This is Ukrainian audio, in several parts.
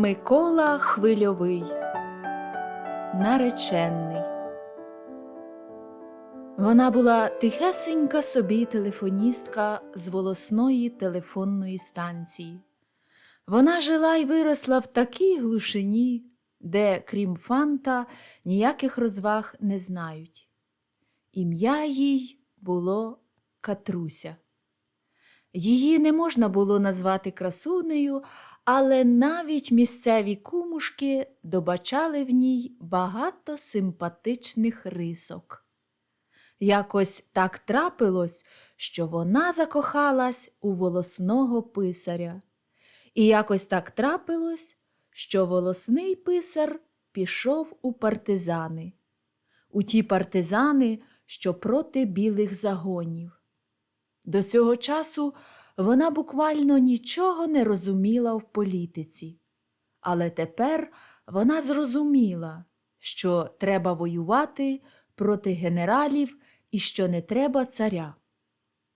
Микола Хвильовий Нареченний. Вона була тихесенька собі телефоністка з волосної телефонної станції. Вона жила й виросла в такій глушині, де, крім фанта, ніяких розваг не знають. Ім'я їй було Катруся. Її не можна було назвати красунею, але навіть місцеві кумушки добачали в ній багато симпатичних рисок. Якось так трапилось, що вона закохалась у волосного писаря. І якось так трапилось, що волосний писар пішов у партизани, у ті партизани, що проти білих загонів. До цього часу вона буквально нічого не розуміла в політиці, але тепер вона зрозуміла, що треба воювати проти генералів і що не треба царя.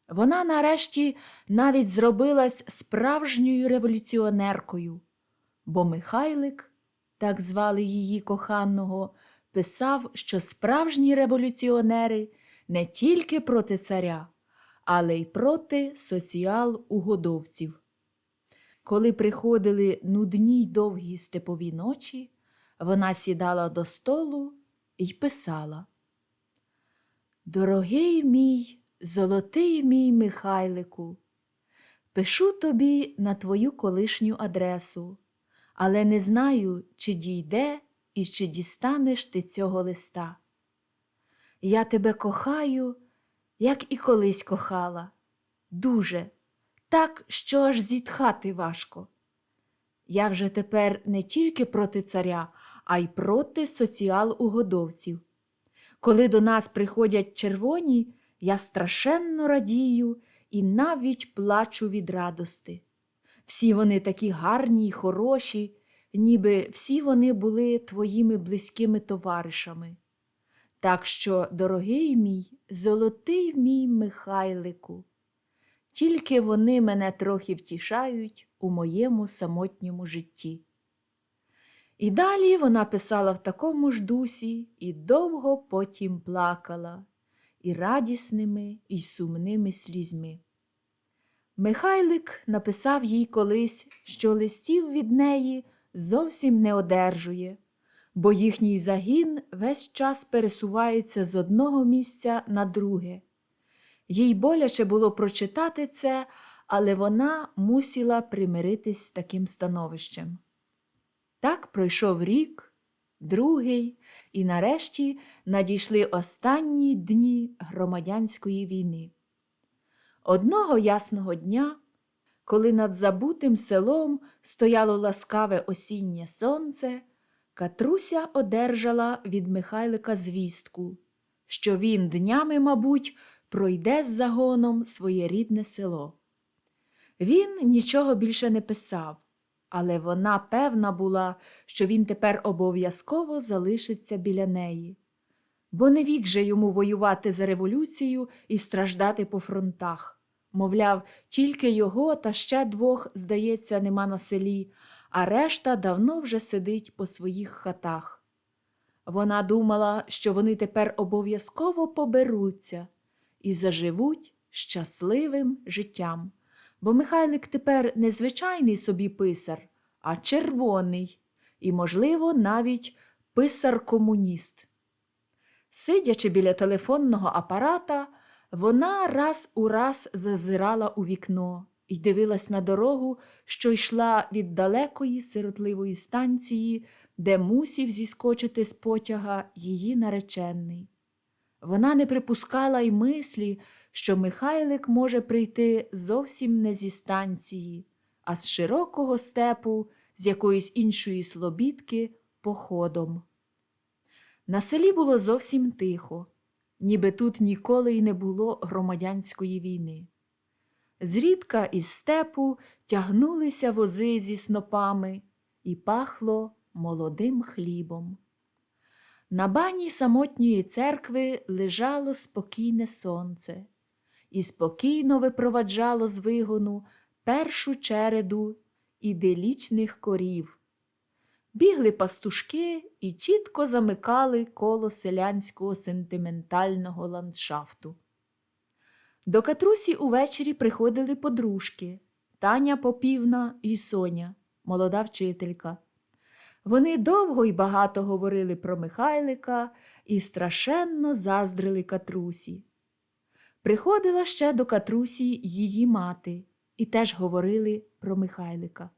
Вона нарешті навіть зробилась справжньою революціонеркою, бо Михайлик, так звали її коханого, писав, що справжні революціонери не тільки проти царя, але й проти соціал-угодовців. Коли приходили нудні й довгі степові ночі, вона сідала до столу і писала Дорогий мій, золотий мій Михайлику, пишу тобі на твою колишню адресу, але не знаю, чи дійде і чи дістанеш ти цього листа. Я тебе кохаю, як і колись кохала, дуже, так, що аж зітхати важко. Я вже тепер не тільки проти царя, а й проти соціал-угодовців. Коли до нас приходять червоні, я страшенно радію і навіть плачу від радости. Всі вони такі гарні й хороші, ніби всі вони були твоїми близькими товаришами. Так що, дорогий мій, золотий мій Михайлику, тільки вони мене трохи втішають у моєму самотньому житті. І далі вона писала в такому ж дусі і довго потім плакала, і радісними, і сумними слізьми. Михайлик написав їй колись, що листів від неї зовсім не одержує, бо їхній загін весь час пересувається з одного місця на друге. Їй боляче було прочитати це, але вона мусила примиритись з таким становищем. Так пройшов рік, другий, і нарешті надійшли останні дні громадянської війни. Одного ясного дня, коли над забутим селом стояло ласкаве осіннє сонце, Катруся одержала від Михайлика звістку, що він днями, мабуть, пройде з загоном своє рідне село. Він нічого більше не писав, але вона певна була, що він тепер обов'язково залишиться біля неї, бо не вік же йому воювати за революцію і страждати по фронтах. Мовляв, тільки його та ще двох, здається, нема на селі, а решта давно вже сидить по своїх хатах. Вона думала, що вони тепер обов'язково поберуться і заживуть щасливим життям. Бо Михайлик тепер не звичайний собі писар, а червоний і, можливо, навіть писар-комуніст. Сидячи біля телефонного апарата, вона раз у раз зазирала у вікно і дивилась на дорогу, що йшла від далекої сиротливої станції, де мусів зіскочити з потяга її наречений. Вона не припускала й мислі, що Михайлик може прийти зовсім не зі станції, а з широкого степу, з якоїсь іншої слобідки, походом. На селі було зовсім тихо, ніби тут ніколи й не було громадянської війни. Зрідка із степу тягнулися вози зі снопами і пахло молодим хлібом. На бані самотньої церкви лежало спокійне сонце і спокійно випроваджало з вигону першу череду іделічних корів, бігли пастушки і чітко замикали коло селянського сентиментального ландшафту. До Катрусі увечері приходили подружки Таня Попівна і Соня, молода вчителька. Вони довго й багато говорили про Михайлика і страшенно заздрили Катрусі. Приходила ще до Катрусі її мати, і теж говорили про Михайлика.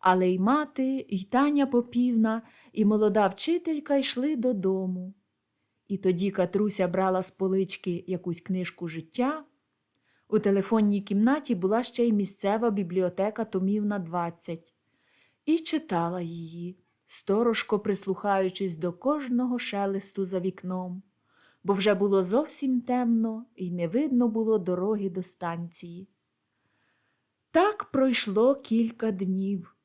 Але й мати, й Таня Попівна, і молода вчителька йшли додому. І тоді Катруся брала з полички якусь книжку життя. У телефонній кімнаті була ще й місцева бібліотека томів на 20, і читала її, сторожко прислухаючись до кожного шелесту за вікном, бо вже було зовсім темно і не видно було дороги до станції. Так пройшло кілька днів.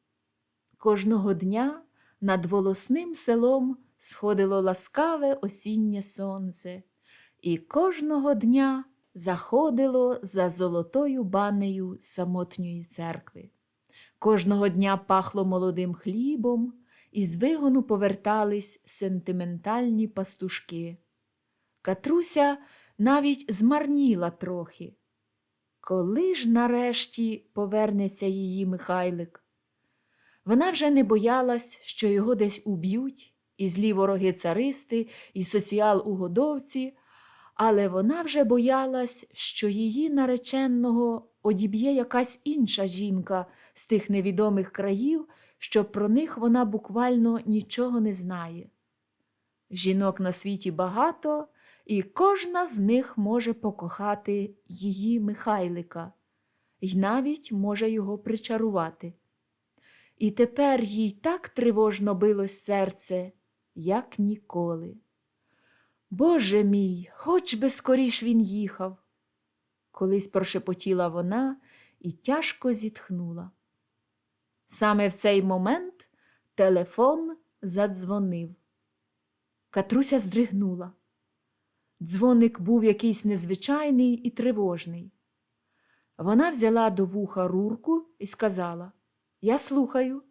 Кожного дня над волосним селом сходило ласкаве осіннє сонце, і кожного дня заходило за золотою банею самотньої церкви. Кожного дня пахло молодим хлібом, і з вигону повертались сентиментальні пастушки. Катруся навіть змарніла трохи. Коли ж нарешті повернеться її Михайлик? Вона вже не боялась, що його десь уб'ють, і злі вороги царисти, і соціал-угодовці, але вона вже боялась, що її нареченного одіб'є якась інша жінка з тих невідомих країв, що про них вона буквально нічого не знає. Жінок на світі багато, і кожна з них може покохати її Михайлика, й навіть може його причарувати. І тепер їй так тривожно билось серце, як ніколи. Боже мій, хоч би скоріш він їхав. Колись прошепотіла вона і тяжко зітхнула. Саме в цей момент телефон задзвонив. Катруся здригнула. Дзвоник був якийсь незвичайний і тривожний. Вона взяла до вуха рурку і сказала Я слухаю.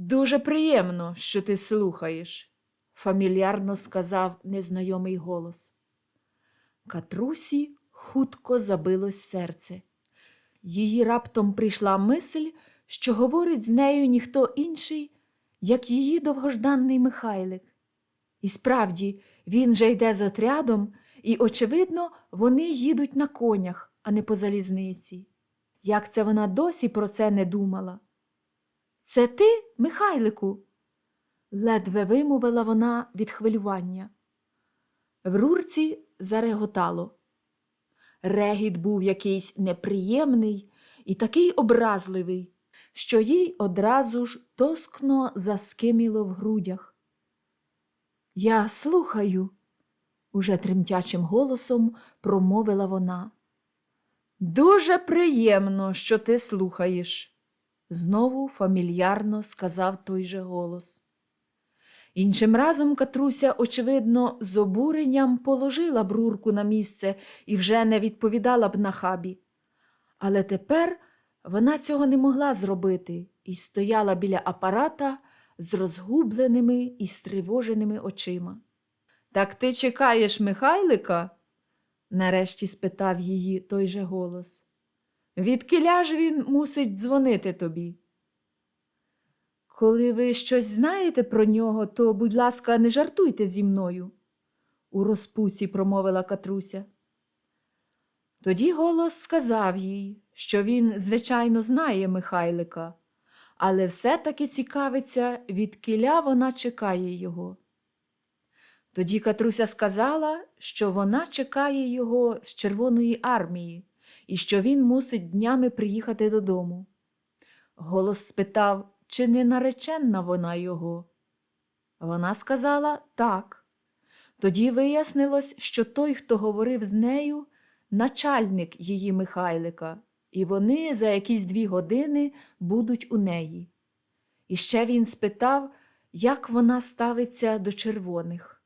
Дуже приємно, що ти слухаєш, фамільярно сказав незнайомий голос. Катрусі хутко забилось серце. Її раптом прийшла мисль, що говорить з нею ніхто інший, як її довгожданий Михайлик. І справді, він же йде з отрядом, і, очевидно, вони їдуть на конях, а не по залізниці. Як це вона досі про це не думала? Це ти, Михайлику? ледве вимовила вона від хвилювання. В рурці зареготало. Регіт був якийсь неприємний і такий образливий, що їй одразу ж тоскно заскиміло в грудях. Я слухаю, уже тремтячим голосом промовила вона. Дуже приємно, що ти слухаєш, знову фамільярно сказав той же голос. Іншим разом Катруся, очевидно, з обуренням положила б рурку на місце і вже не відповідала б на хабі. Але тепер вона цього не могла зробити і стояла біля апарата з розгубленими і стривоженими очима. Так ти чекаєш Михайлика? нарешті спитав її той же голос. Відкиля ж він мусить дзвонити тобі? Коли ви щось знаєте про нього, то, будь ласка, не жартуйте зі мною, у розпусі промовила Катруся. Тоді голос сказав їй, що він, звичайно, знає Михайлика, але все-таки цікавиться, від киля вона чекає його. Тоді Катруся сказала, що вона чекає його з Червоної армії і що він мусить днями приїхати додому. Голос спитав, чи не нареченна вона його. Вона сказала так. Тоді вияснилось, що той, хто говорив з нею, начальник її Михайлика, і вони за якісь дві години будуть у неї. І ще він спитав, як вона ставиться до червоних.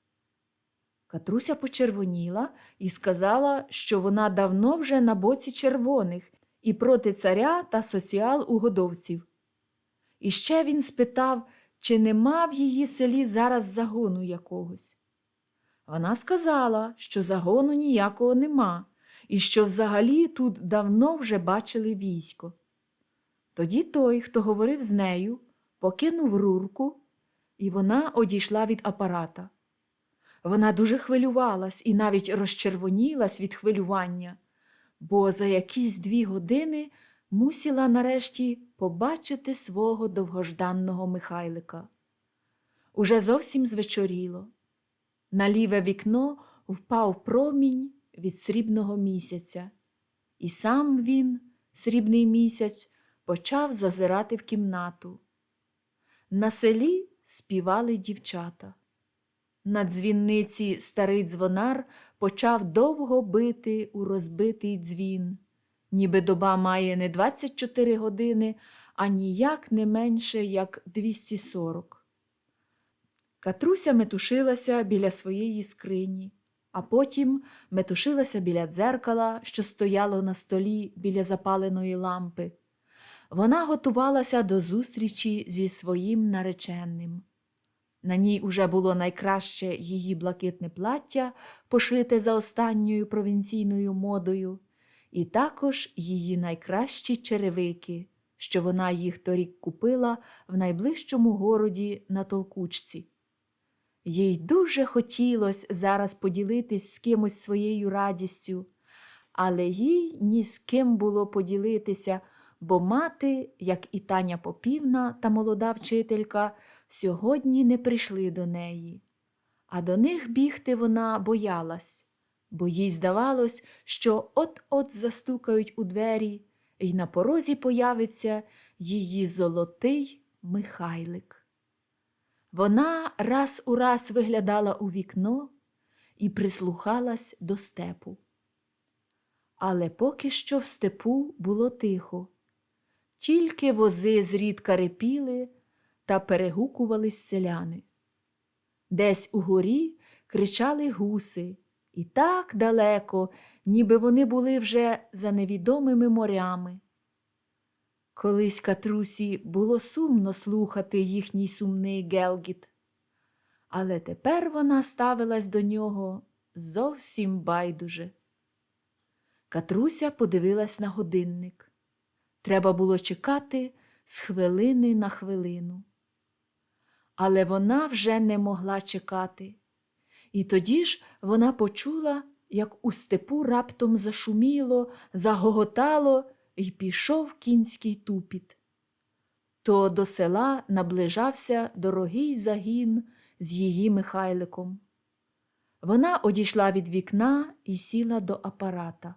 Катруся почервоніла і сказала, що вона давно вже на боці червоних і проти царя та соціал-угодовців. І ще він спитав, чи нема в її селі зараз загону якогось. Вона сказала, що загону ніякого нема, і що взагалі тут давно вже бачили військо. Тоді той, хто говорив з нею, покинув рурку, і вона одійшла від апарата. Вона дуже хвилювалась і навіть розчервонілась від хвилювання, бо за якісь дві години мусила нарешті побачити свого довгожданного Михайлика. Уже зовсім звечоріло. На ліве вікно впав промінь від срібного місяця, і сам він, срібний місяць, почав зазирати в кімнату. На селі співали дівчата. На дзвінниці старий дзвонар почав довго бити у розбитий дзвін, ніби доба має не 24 години, а ніяк не менше, як 240. Катруся метушилася біля своєї скрині, а потім метушилася біля дзеркала, що стояло на столі біля запаленої лампи. Вона готувалася до зустрічі зі своїм нареченним. На ній уже було найкраще її блакитне плаття, пошите за останньою провінційною модою, і також її найкращі черевики, що вона їх торік купила в найближчому городі на толкучці. Їй дуже хотілося зараз поділитись з кимось своєю радістю, але їй ні з ким було поділитися, бо мати, як і Таня Попівна та молода вчителька, сьогодні не прийшли до неї. А до них бігти вона боялась, бо їй здавалось, що от-от застукають у двері, і на порозі появиться її золотий Михайлик. Вона раз у раз виглядала у вікно і прислухалась до степу. Але поки що в степу було тихо, тільки вози зрідка репіли та перегукувались селяни. Десь угорі кричали гуси, і так далеко, ніби вони були вже за невідомими морями. Колись Катрусі було сумно слухати їхній сумний гелгіт, але тепер вона ставилась до нього зовсім байдуже. Катруся подивилась на годинник. Треба було чекати з хвилини на хвилину. Але вона вже не могла чекати. І тоді ж вона почула, як у степу раптом зашуміло, загоготало і пішов кінський тупіт. То до села наближався дорогий загін з її Михайликом. Вона одійшла від вікна і сіла до апарата.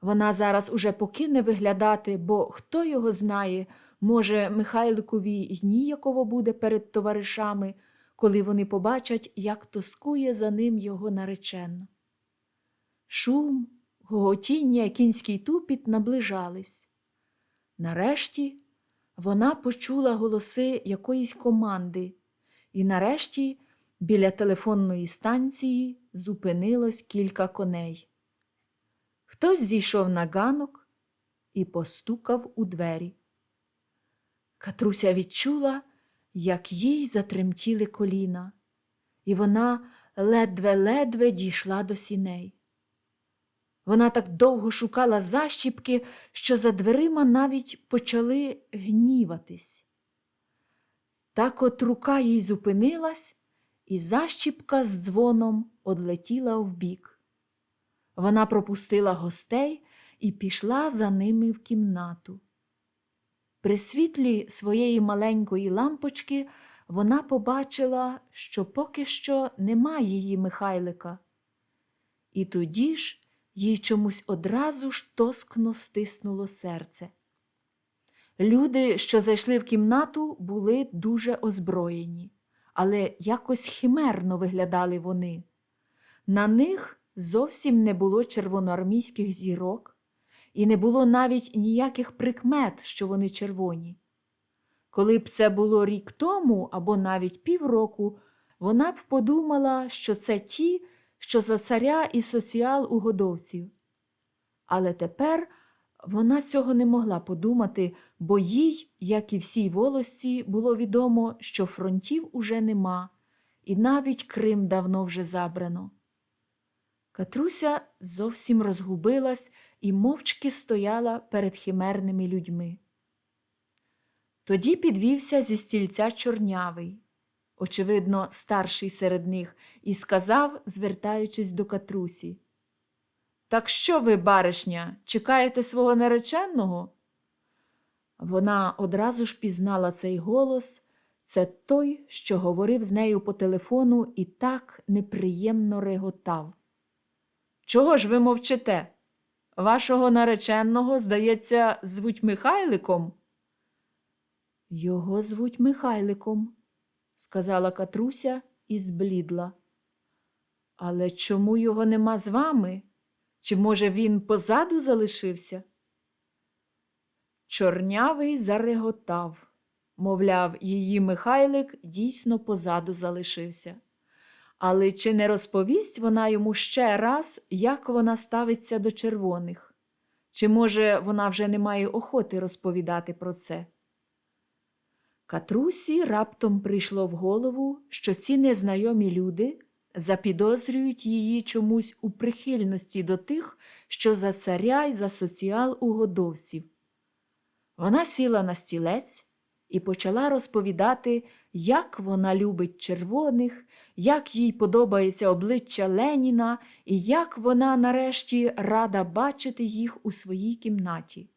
Вона зараз уже покине виглядати, бо хто його знає, може, Михайликові ніяково буде перед товаришами, коли вони побачать, як тоскує за ним його наречена. Шум, гоготіння, кінський тупіт наближались. Нарешті вона почула голоси якоїсь команди, і нарешті біля телефонної станції зупинилось кілька коней. Хтось зійшов на ганок і постукав у двері. Катруся відчула, як їй затремтіли коліна, і вона ледве-ледве дійшла до сіней. Вона так довго шукала защіпки, що за дверима навіть почали гніватись. Так от рука їй зупинилась, і защіпка з дзвоном одлетіла вбік. Вона пропустила гостей і пішла за ними в кімнату. При світлі своєї маленької лампочки вона побачила, що поки що нема її Михайлика. І тоді ж їй чомусь одразу ж тоскно стиснуло серце. Люди, що зайшли в кімнату, були дуже озброєні, але якось химерно виглядали вони. На них зовсім не було червоноармійських зірок, і не було навіть ніяких прикмет, що вони червоні. Коли б це було рік тому або навіть півроку, вона б подумала, що це ті, що за царя і соціал угодовців. Але тепер Вона цього не могла подумати, бо їй, як і всій волосці, було відомо, що фронтів уже нема, і навіть Крим давно вже забрано. Катруся зовсім розгубилась і мовчки стояла перед химерними людьми. Тоді підвівся зі стільця чорнявий, очевидно, старший серед них, і сказав, звертаючись до Катрусі. Так що ви, баришня, чекаєте свого нареченого? Вона одразу ж пізнала цей голос. Це той, що говорив з нею по телефону і так неприємно реготав. Чого ж ви мовчите? Вашого нареченого, здається, звуть Михайликом? Його звуть Михайликом, сказала Катруся і зблідла. Але чому його нема з вами? Чи, може, він позаду залишився? Чорнявий зареготав, мовляв, її Михайлик дійсно позаду залишився. Але чи не розповість вона йому ще раз, як вона ставиться до червоних? Чи, може, вона вже не має охоти розповідати про це? Катрусі раптом прийшло в голову, що ці незнайомі люди запідозрюють її чомусь у прихильності до тих, що за царя й за соціал-угодовців. Вона сіла на стілець і почала розповідати, як вона любить червоних, як їй подобається обличчя Леніна і як вона нарешті рада бачити їх у своїй кімнаті.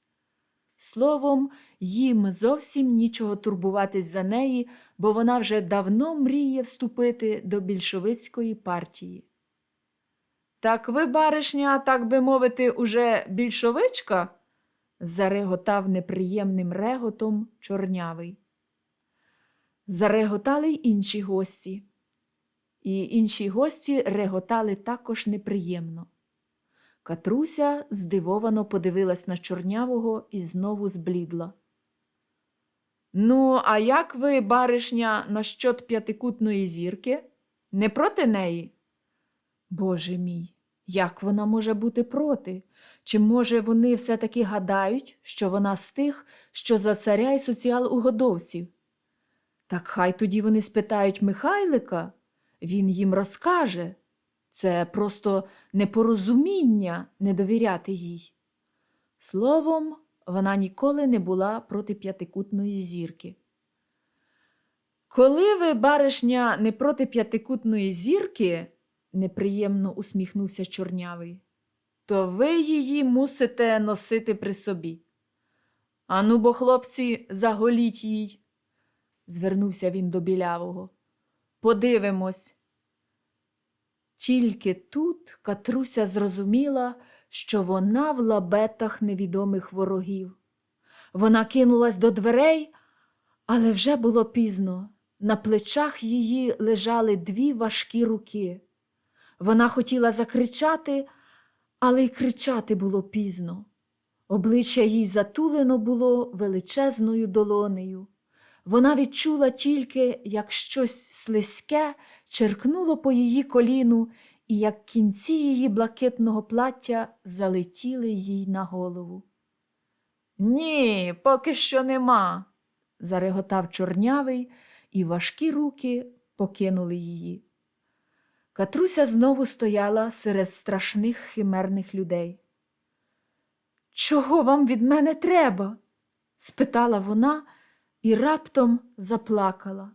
Словом, їм зовсім нічого турбуватись за неї, бо вона вже давно мріє вступити до більшовицької партії. Так ви, баришня, так би мовити, уже більшовичка? зареготав неприємним реготом чорнявий. Зареготали й інші гості, і інші гості реготали також неприємно. Катруся здивовано подивилась на чорнявого і знову зблідла. Ну, а як ви, баришня, насчет п'ятикутної зірки? Не проти неї? Боже мій, як вона може бути проти? Чи, може, вони все-таки гадають, що вона з тих, що за царя й соціал-угодовців? Так хай тоді вони спитають Михайлика, він їм розкаже. Це просто непорозуміння не довіряти їй. Словом, вона ніколи не була проти п'ятикутної зірки. Коли ви, баришня, не проти п'ятикутної зірки, неприємно усміхнувся чорнявий, то ви її мусите носити при собі. Ану бо, хлопці, заголіть їй, звернувся він до білявого. Подивимось. Тільки тут Катруся зрозуміла, що вона в лабетах невідомих ворогів. Вона кинулась до дверей, але вже було пізно. На плечах її лежали дві важкі руки. Вона хотіла закричати, але й кричати було пізно. Обличчя їй затулено було величезною долонею. Вона відчула тільки, як щось слизьке черкнуло по її коліну, і як кінці її блакитного плаття залетіли їй на голову. Ні, поки що нема, зареготав чорнявий, і важкі руки покинули її. Катруся знову стояла серед страшних химерних людей. Чого вам від мене треба? спитала вона і раптом заплакала.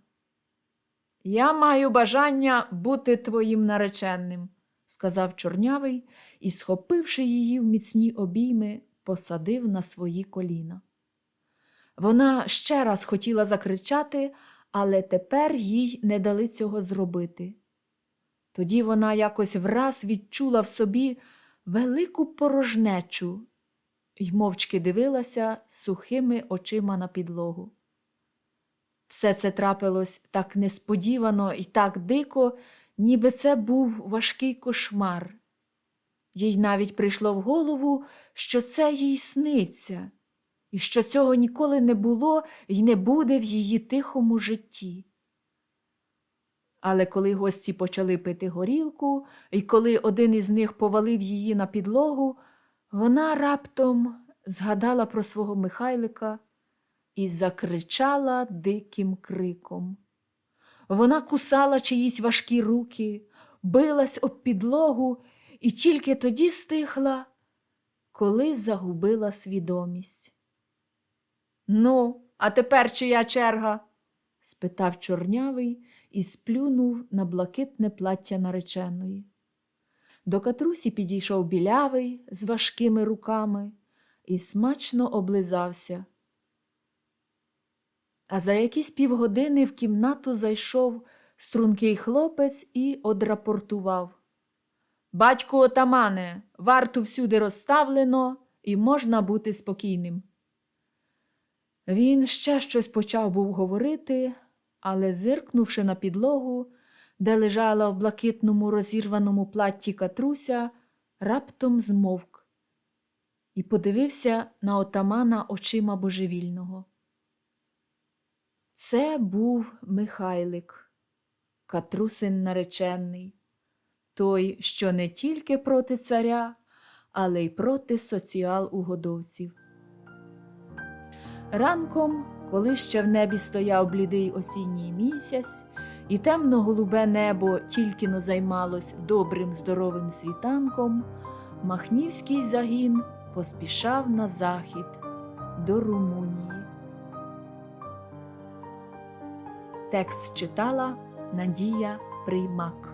Я маю бажання бути твоїм нареченним, сказав чорнявий і, схопивши її в міцні обійми, посадив на свої коліна. Вона ще раз хотіла закричати, але тепер їй не дали цього зробити. Тоді вона якось враз відчула в собі велику порожнечу й мовчки дивилася сухими очима на підлогу. Все це трапилось так несподівано і так дико, ніби це був важкий кошмар. Їй навіть прийшло в голову, що це їй сниться, і що цього ніколи не було і не буде в її тихому житті. Але коли гості почали пити горілку, і коли один із них повалив її на підлогу, вона раптом згадала про свого Михайлика і закричала диким криком. Вона кусала чиїсь важкі руки, билась об підлогу і тільки тоді стихла, коли загубила свідомість. Ну, а тепер чия черга? спитав чорнявий і сплюнув на блакитне плаття нареченої. До катрусі підійшов білявий з важкими руками і смачно облизався. А за якісь півгодини в кімнату зайшов стрункий хлопець і одрапортував. Батьку отамане, варту всюди розставлено, і можна бути спокійним. Він ще щось почав був говорити, але, зиркнувши на підлогу, де лежала в блакитному розірваному платті катруся, раптом змовк і подивився на отамана очима божевільного. Це був Михайлик, катрусин наречений, той, що не тільки проти царя, але й проти соціал-угодовців. Ранком, коли ще в небі стояв блідий осінній місяць, і темно-голубе небо тільки но займалось добрим здоровим світанком, Махнівський загін поспішав на захід до Румунії. Текст читала Надія Приймак.